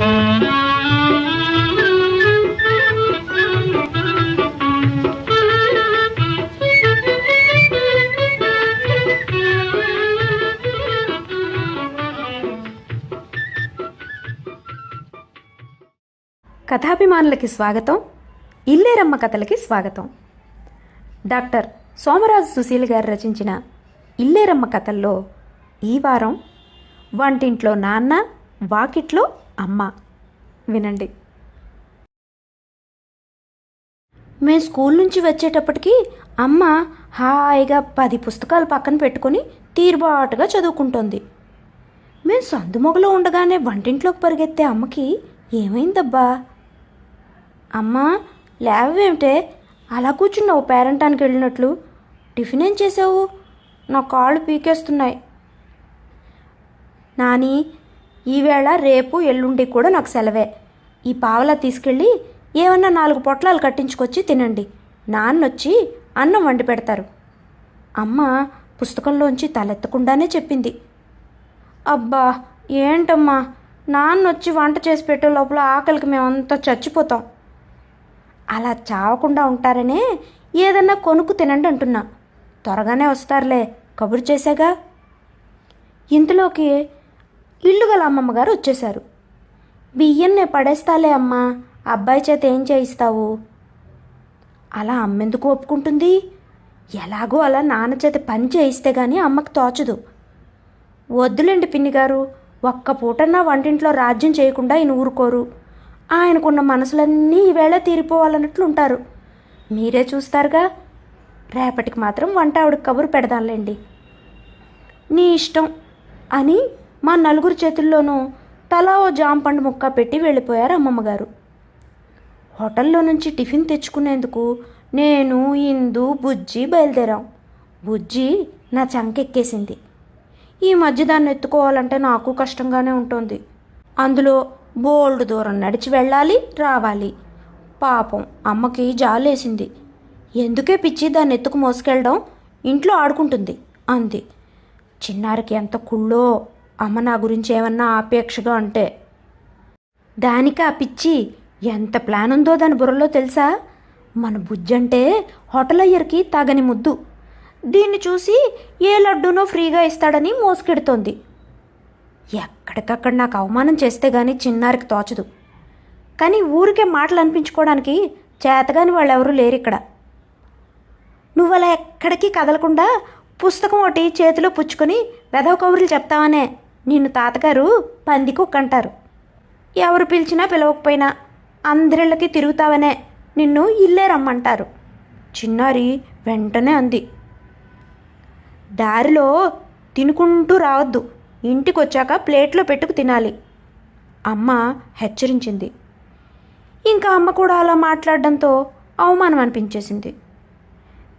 కథాభిమానులకి స్వాగతం ఇల్లేరమ్మ కథలకి స్వాగతం. డాక్టర్ సోమరాజు సుశీల్ గారు రచించిన ఇల్లేరమ్మ కథల్లో ఈ వారం వంటింట్లో నాన్న వాకిట్లో అమ్మ. వినండి. మేము స్కూల్ నుంచి వచ్చేటప్పటికి అమ్మ హాయిగా పది పుస్తకాలు పక్కన పెట్టుకొని తీరుబాటుగా చదువుకుంటోంది. మేము సందుమొగలో ఉండగానే వంటింట్లోకి పరిగెత్తే అమ్మకి ఏమైందబ్బా? అమ్మా లేవేమిటే? అలా కూర్చున్నావు పేరంటానికి వెళ్ళినట్లు టిఫిన్ ఏం చేసావు నా కాళ్ళు పీకేస్తున్నాయి. నాని ఈవేళ రేపు ఎల్లుండి కూడా నాకు సెలవే. ఈ పావలా తీసుకెళ్ళి ఏమన్నా నాలుగు పొట్లాలు కట్టించుకొచ్చి తినండి. నాన్నొచ్చి అన్నం వండి పెడతారు. అమ్మ పుస్తకంలోంచి తలెత్తకుండానే చెప్పింది. అబ్బా ఏంటమ్మా? నాన్న వచ్చి వంట చేసి పెట్టే లోపల ఆకలికి మేమంతా చచ్చిపోతాం. అలా చావకుండా ఉంటారనే ఏదన్నా కొనుక్కు తినండి అంటున్నా. త్వరగానే వస్తారులే కబురు చేశాగా. ఇంతలోకి ఇల్లు గల అమ్మమ్మ గారు వచ్చేశారు. బియ్యం పడేస్తాలే అమ్మా అబ్బాయి చేత ఏం చేయిస్తావు? అలా అమ్మెందుకు ఒప్పుకుంటుంది? ఎలాగో అలా నాన్న చేత పని చేయిస్తే కానీ అమ్మకు తోచదు. వద్దులేండి పిన్ని గారు ఒక్క పూటన్నా వంటింట్లో రాజ్యం చేయకుండా ఈయన ఊరుకోరు. ఆయనకున్న మనసులన్నీ ఈవేళ తీరిపోవాలన్నట్లు ఉంటారు. మీరే చూస్తారుగా. రేపటికి మాత్రం వంట ఆవిడకి కబురు పెడదాంలేండి. నీ ఇష్టం అని మా నలుగురు చేతుల్లోనూ తలా ఓ జాంపండు ముక్క పెట్టి వెళ్ళిపోయారు అమ్మమ్మగారు. హోటల్లో నుంచి టిఫిన్ తెచ్చుకునేందుకు నేను ఇందు బుజ్జి బయలుదేరాం. బుజ్జి నా చంకెక్కేసింది. ఈ మధ్య దాన్ని ఎత్తుకోవాలంటే నాకు కష్టంగానే ఉంటుంది. అందులో బోల్డ్ దూరం నడిచి వెళ్ళాలి రావాలి. పాపం అమ్మకి జాలేసింది. ఎందుకే పిచ్చి దాన్ని ఎత్తుకు మోసుకెళ్ళడం? ఇంట్లో ఆడుకుంటుంది అంది. చిన్నారికి ఎంత కుళ్ళో అమ్మ నా గురించి ఏమన్నా ఆపేక్షగా అంటే దానికి ఆ పిచ్చి ఎంత ప్లాన్ ఉందో దాని బుర్రలో తెలుసా? మన బుజ్జంటే హోటల్ అయ్యర్కి తాగని ముద్దు. దీన్ని చూసి ఏ లడ్డూనో ఫ్రీగా ఇస్తాడని మోసుకెడుతోంది. ఎక్కడికక్కడ నాకు అవమానం చేస్తే గానీ చిన్నారికి తోచదు. కానీ ఊరికే మాటలు అనిపించుకోవడానికి చేతగాని వాళ్ళెవరూ లేరు ఇక్కడ నువ్వు అలా ఎక్కడికి కదలకుండా పుస్తకం ఒకటి చేతిలో పుచ్చుకొని వెధవ కబుర్లు చెప్తావనే నిన్ను తాతగారు పంది కుక్క అంటారు ఎవరు పిలిచినా పిలవకపోయినా అందరిళ్ళకి తిరుగుతావనే నిన్ను ఇల్లే రమ్మంటారు. చిన్నారి వెంటనే అంది. దారిలో తినుకుంటూ రావద్దు. ఇంటికొచ్చాక ప్లేట్లో పెట్టుకు తినాలి. అమ్మ హెచ్చరించింది. ఇంకా అమ్మ కూడా అలా మాట్లాడడంతో అవమానం అనిపించేసింది.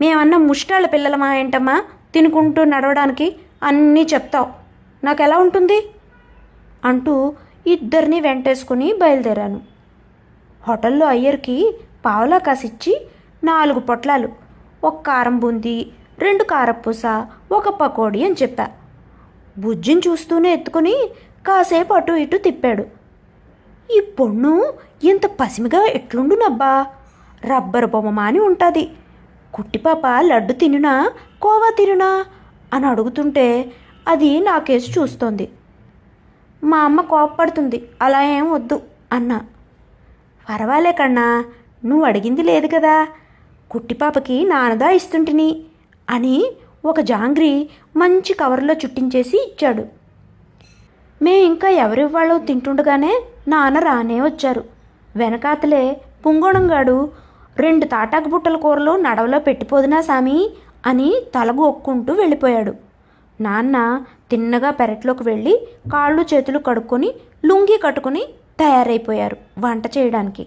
మేమన్నా ముష్టాల పిల్లలమా ఏంటమ్మా? తినుకుంటూ నడవడానికి అన్నీ చెప్తావు. నాకు ఎలా ఉంటుంది? అంటూ ఇద్దరిని వెంటేసుకుని బయలుదేరాను. హోటల్లో అయ్యర్కి పావలా కాసిచ్చి నాలుగు పొట్లాలు ఒక కారం బూంది రెండు కారపూస ఒక పకోడీ అని చెప్పా. బుజ్జిని చూస్తూనే ఎత్తుకుని కాసేపు అటు ఇటు తిప్పాడు. ఈ పొన్ను ఇంత పసిమిగా ఎట్లుండునబ్బా? రబ్బరు బొమ్మ అని ఉంటుంది. కుట్టిపాప లడ్డు తినునా కోవా తినునా అని అడుగుతుంటే అది నాకేసి చూస్తోంది. మా అమ్మ కోపపడుతుంది. అలా ఏం వద్దు అన్నా. పర్వాలే కన్నా నువ్వు అడిగింది లేదు కదా. కుట్టిపాపకి నానదా ఇస్తుంటిని అని ఒక జాంగ్రీ మంచి కవర్లో చుట్టించేసి ఇచ్చాడు. మే ఇంకా ఎవరివ్వాళ్ళో తింటుండగానే నాన్న రానే వచ్చారు. వెనకాతలే పుంగోణంగాడు రెండు తాటాకు బుట్టల కూరలు నడవలో పెట్టిపోదునా సామి అని తలగు ఒక్కుంటూ వెళ్ళిపోయాడు. నాన్న తిన్నగా పెరట్లోకి వెళ్ళి కాళ్ళు చేతులు కడుక్కొని లుంగి కట్టుకుని తయారైపోయారు వంట చేయడానికి.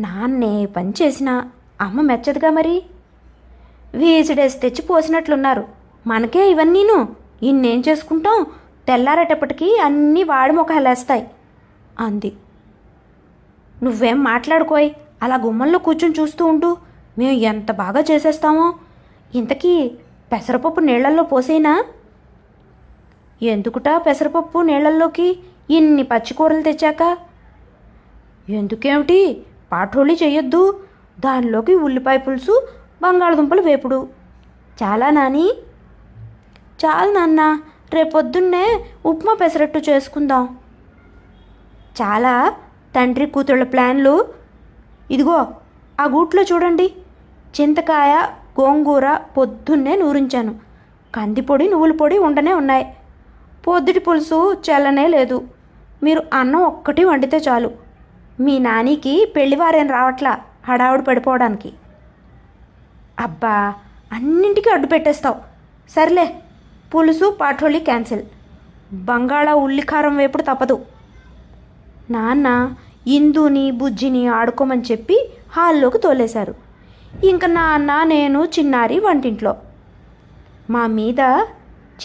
నాన్నే పని చేసినా అమ్మ మెచ్చదుగా మరి? వీసిడేసి తెచ్చి పోసినట్లున్నారు. మనకే ఇవన్నీను. ఇన్నేం చేసుకుంటాం? తెల్లారేటప్పటికీ అన్నీ వాడి మొఖాలేస్తాయి అంది. నువ్వేం మాట్లాడుకోయ్? అలా గుమ్మంలో కూర్చొని చూస్తూ ఉంటూ మేము ఎంత బాగా చేసేస్తామో? ఇంతకీ పెసరపప్పు నీళ్ళల్లో పోసేనా? ఎందుకుటా పెసరపప్పు నీళ్ళల్లోకి ఇన్ని పచ్చికూరలు తెచ్చాక? ఎందుకేమిటి? పాఠోళి చేయొద్దు దానిలోకి ఉల్లిపాయ పులుసు బంగాళదుంపలు వేపుడు. చాలా నాని. చాలు నాన్న రేపొద్దున్నే ఉప్మా పెసరట్టు చేసుకుందాం. చాలా? తండ్రి కూతుళ్ళ ప్లాన్లు. ఇదిగో ఆ గూట్లో చూడండి. చింతకాయ గోంగూర పొద్దున్నే నూరించాను. కందిపొడి నువ్వుల పొడి ఉండనే ఉన్నాయి. పొద్దుటి పులుసు చల్లనే లేదు. మీరు అన్నం ఒక్కటి వండితే చాలు. మీ నానికి పెళ్ళివారేం రావట్లా హడావుడి పడిపోవడానికి. అబ్బా అన్నింటికీ అడ్డు పెట్టేస్తావు. సర్లే పులుసు పాఠోళి క్యాన్సిల్. బంగాళా ఉల్లికారం వేపుడు తప్పదు. నాన్న ఇందుని బుజ్జిని ఆడుకోమని చెప్పి హాల్లోకి తోలేశారు. ఇంక నాన్న నేను చిన్నారి వంటింట్లో. మా మీద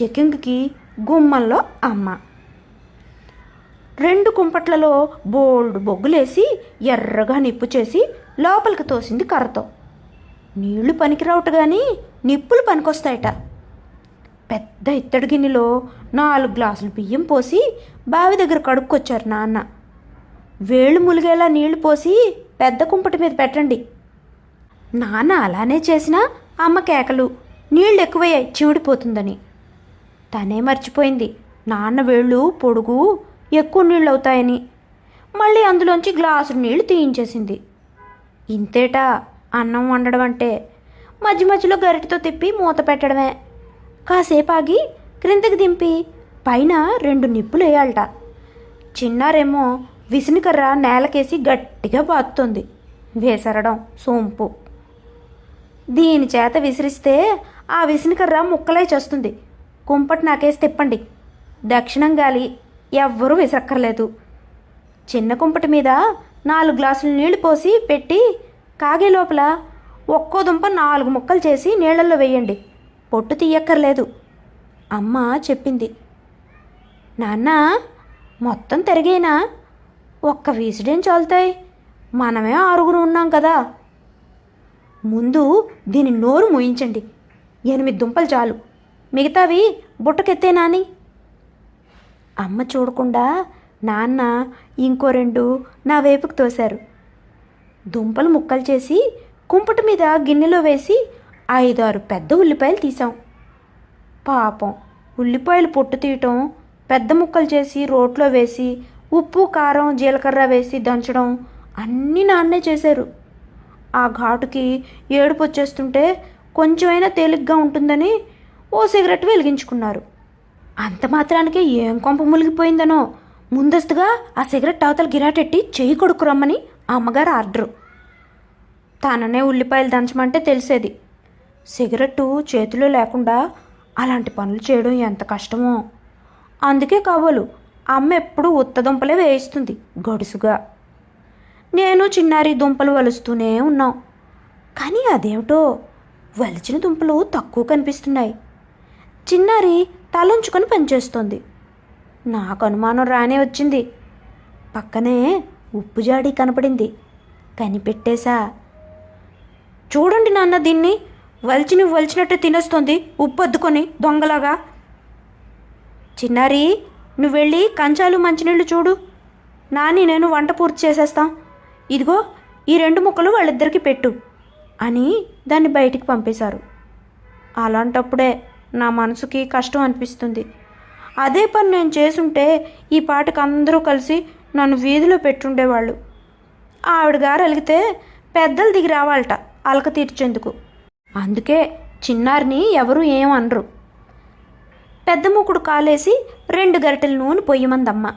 చెకింగ్కి గుమ్మంలో అమ్మ. రెండు కుంపట్లలో బోల్డ్ బొగ్గులేసి ఎర్రగా నిప్పు చేసి లోపలికి తోసింది కర్రతో. నీళ్ళు పనికిరావట కానీ నిప్పులు పనికొస్తాయట. పెద్ద ఇత్తడి గిన్నెలో నాలుగు గ్లాసులు బియ్యం పోసి బావి దగ్గర కడుక్కొచ్చారు నాన్న. వేళ్ళు ములిగేలా నీళ్ళు పోసి పెద్ద కుంపటి మీద పెట్టండి. నాన్న అలానే చేసినా అమ్మ కేకలు నీళ్ళు ఎక్కువయ్యాయి చిమిడిపోతుందని. తనే మర్చిపోయింది. నాన్న వేళ్ళు పొడుగు ఎక్కువ నీళ్ళు అవుతాయని మళ్ళీ అందులోంచి గ్లాసు నీళ్ళు తీయించేసింది. ఇంతేటా అన్నం వండడం అంటే మధ్య మధ్యలో గరిటతో తిప్పి మూత పెట్టడమే. కాసేపు ఆగి క్రిందకి దింపి పైన రెండు నిప్పులు వేయాలట చిన్నారేమో విసునికర్ర నేలకేసి గట్టిగా బాతుతుంది వేసరడం సోంపు. దీని చేత విసిరిస్తే ఆ విసినికర్ర ముక్కలై చేస్తుంది. కుంపటి నాకేసి తిప్పండి. దక్షిణం గాలి ఎవ్వరూ విసరక్కర్లేదు. చిన్న కుంపటి మీద నాలుగు గ్లాసులు నీళ్ళు పోసి పెట్టి కాగే లోపల ఒక్కో దుంప నాలుగు ముక్కలు చేసి నీళ్ళల్లో వేయండి. పొట్టు తీయక్కర్లేదు. అమ్మ చెప్పింది. నాన్న మొత్తం తిరిగేనా? ఒక్క వీసుడేం చాలుతాయి? మనమే ఆరుగురు ఉన్నాం కదా. ముందు దీని నోరు మోయించండి. ఎనిమిది దుంపలు చాలు. మిగతావి బుట్టకెత్తే నాని. అమ్మ చూడకుండా నాన్న ఇంకో రెండు నా వైపుకు తోశారు. దుంపలు ముక్కలు చేసి కుంపటి మీద గిన్నెలో వేసి ఐదారు పెద్ద ఉల్లిపాయలు తీసాం పాపం ఉల్లిపాయలు పొట్టు తీయటం పెద్ద ముక్కలు చేసి రోట్లో వేసి ఉప్పు కారం జీలకర్ర వేసి దంచడం అన్నీ నాన్నే చేశారు. ఆ ఘాటుకి ఏడుపు వచ్చేస్తుంటే కొంచెమైనా తేలిగ్గా ఉంటుందని ఓ సిగరెట్ వెలిగించుకున్నారు. అంత మాత్రానికే ఏం కొంప ములిగిపోయిందనో. ముందస్తుగా ఆ సిగరెట్ అవతల గిరాటెట్టి చెయ్యి కొడుకు రమ్మని అమ్మగారు ఆర్డరు. తననే ఉల్లిపాయలు దంచమంటే తెలిసేది. సిగరెట్టు చేతిలో లేకుండా అలాంటి పనులు చేయడం ఎంత కష్టమో. అందుకే కాబోలు అమ్మ ఎప్పుడు ఉత్తదుంపలే వేయిస్తుంది గడుసుగా. నేను చిన్నారి దుంపలు వలుస్తూనే ఉన్నాం. కానీ అదేమిటో? వలిచిన దుంపలు తక్కువ కనిపిస్తున్నాయి. చిన్నారి తలంచుకొని పనిచేస్తోంది. నాకు అనుమానం రానే వచ్చింది. పక్కనే ఉప్పు జాడి కనపడింది. కనిపెట్టేశా. చూడండి నాన్న దీన్ని. వలిచి నువ్వు వలిచినట్టు తినేస్తోంది ఉప్పు అద్దుకొని దొంగలాగా. చిన్నారి నువ్వు వెళ్ళి కంచాలు మంచినీళ్ళు చూడు. నాని నేను వంట పూర్తి చేసేస్తాం. ఇదిగో ఈ రెండు ముక్కలు వాళ్ళిద్దరికి పెట్టు అని దాన్ని బయటికి పంపేశారు. అలాంటప్పుడే నా మనసుకి కష్టం అనిపిస్తుంది. అదే పని నేను చేసుంటే ఈ పాటకు అందరూ కలిసి నన్ను వీధిలో పెట్టుండేవాళ్ళు. ఆవిడ గారు అలిగితే పెద్దలు దిగి రావాలట అలక తీర్చేందుకు. అందుకే చిన్నారిని ఎవరు ఏమనరు పెద్ద మూకుడు కాలేసి రెండు గరిటెల నూనె పొయ్యమందమ్మ.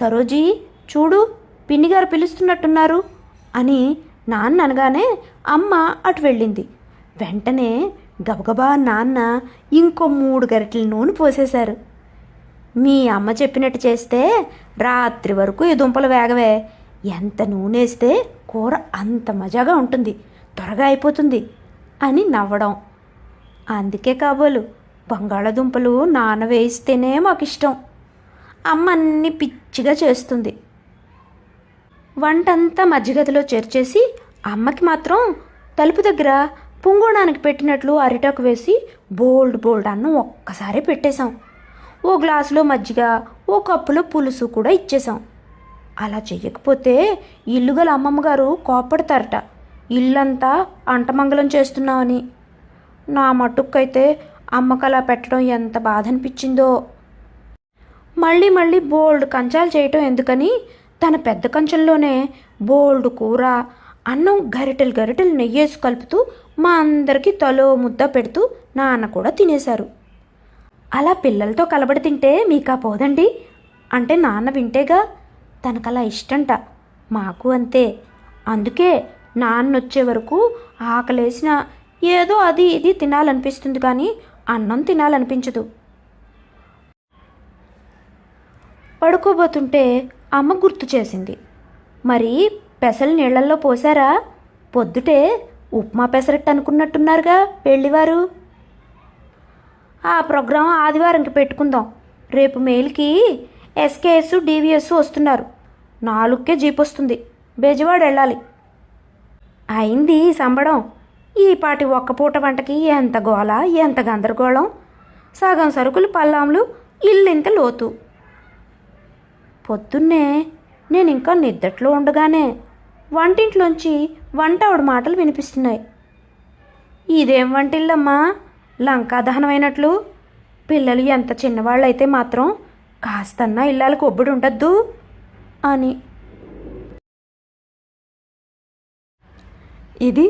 సరోజీ చూడు పిన్నిగారు పిలుస్తున్నట్టున్నారు అని నాన్న అనగానే అమ్మ అటు వెళ్ళింది. వెంటనే గబగబా నాన్న ఇంకో మూడు గరిటెల నూనె పోసేశారు. మీ అమ్మ చెప్పినట్టు చేస్తే రాత్రి వరకు ఈ దుంపలు వేగవే. ఎంత నూనె వేస్తే కూర అంత మజాగా ఉంటుంది. త్వరగా అయిపోతుంది అని నవ్వడం. అందుకే కాబోలు బంగాళదుంపలు నాన వేయిస్తేనే మాకు ఇష్టం అమ్మ అన్ని పిచ్చిగా చేస్తుంది. వంటంతా మధ్యగదిలో చేర్చేసి అమ్మకి మాత్రం తలుపు దగ్గర పుంగోణానికి పెట్టినట్లు అరిటాకు వేసి బోల్డ్ బోల్డ్ అన్నం ఒక్కసారి పెట్టేశాం. ఓ గ్లాసులో మజ్జిగ ఓ కప్పులో పులుసు కూడా ఇచ్చేసాం అలా చెయ్యకపోతే ఇల్లు గల అమ్మమ్మ గారు కోప్పడతారట. ఇల్లంతా అంటమంగళం చేస్తున్నామని. నా మట్టుకైతే అమ్మకలా పెట్టడం ఎంత బాధ అనిపించిందో మళ్ళీ మళ్ళీ బోల్డ్ కంచాలు చేయటం ఎందుకని తన పెద్ద కంచంలోనే బోల్డ్ కూర అన్నం గరిటెలు గరిటెలు నెయ్యేసి కలుపుతూ మా అందరికీ తలో ముద్ద పెడుతూ నాన్న కూడా తినేశారు. అలా పిల్లలతో కలబడి తింటే మీకా పోదండి? అంటే నాన్న వింటేగా తనకలా ఇష్టంట. మాకు అంతే. అందుకే నాన్న వచ్చే వరకు ఆకలేసిన ఏదో అది ఇది తినాలనిపిస్తుంది కానీ అన్నం తినాలనిపించదు. పడుకోబోతుంటే అమ్మ గుర్తు చేసింది. మరి పెసలు నీళ్ళల్లో పోసారా పొద్దుటే ఉప్మా పెసరట్టు అనుకున్నట్టున్నారుగా పెళ్ళివారు. ఆ ప్రోగ్రాం ఆదివారంకి పెట్టుకుందాం. రేపు మెయిల్కి ఎస్కేఎస్ డివిఎస్ వస్తున్నారు. నాలుగుకే జీప్ వస్తుంది బెజవాడ వెళ్ళాలి. అయింది సంబడం. ఈ పాటి ఒక్క పూట వంటకి ఎంత గోల ఎంత గందరగోళం? సగం సరుకులు పల్లాములు ఇల్లింత లోతు. పొద్దున్నే నేను ఇంకా నిద్దట్లో ఉండగానే వంటింట్లోంచి వంట ఆవిడ మాటలు వినిపిస్తున్నాయి. ఇదేం వంటిల్లమ్మా? లంకాదహనమైనట్లు పిల్లలు ఎంత చిన్నవాళ్ళైతే మాత్రం కాస్తన్నా ఇళ్ళకి ఒబ్బడి ఉండద్దు అని. ఇది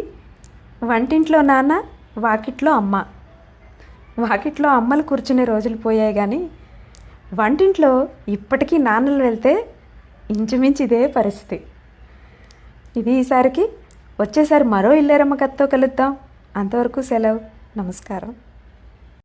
వంటింట్లో నాన్న వాకిట్లో అమ్మ. వాకిట్లో అమ్మలు కూర్చునే రోజులు పోయాయి కానీ వంటింట్లో ఇప్పటికీ నాన్నలు వెళ్తే ఇంచుమించు ఇదే పరిస్థితి. ఇది ఈసారికి వచ్చేసారి మరో ఇల్లేరమ్మ కథతో కలుద్దాం. అంతవరకు సెలవు. నమస్కారం.